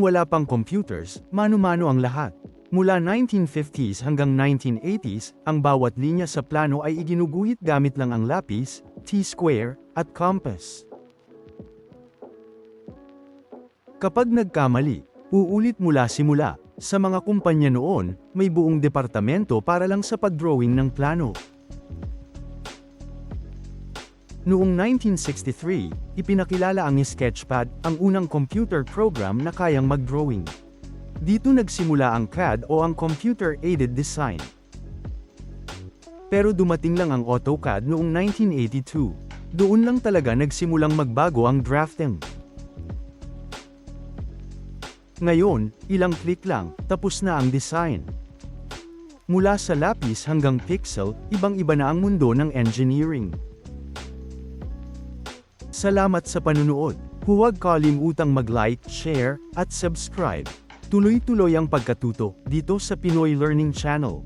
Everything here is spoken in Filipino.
Noong wala pang computers, mano-mano ang lahat. Mula 1950s hanggang 1980s, ang bawat linya sa plano ay iginuguhit gamit lang ang lapis, T-square, at compass. Kapag nagkamali, uulit mula simula. Sa mga kumpanya noon, may buong departamento para lang sa pagdrawing ng plano. Noong 1963, ipinakilala ang Sketchpad, ang unang computer program na kayang mag-drawing. Dito nagsimula ang CAD o ang Computer Aided Design. Pero dumating lang ang AutoCAD noong 1982. Doon lang talaga nagsimulang magbago ang drafting. Ngayon, ilang click lang, tapos na ang design. Mula sa lapis hanggang pixel, ibang-iba na ang mundo ng engineering. Salamat sa panunood. Huwag kalimutang mag-like, share, at subscribe. Tuloy-tuloy ang pagkatuto dito sa Pinoy Learning Channel.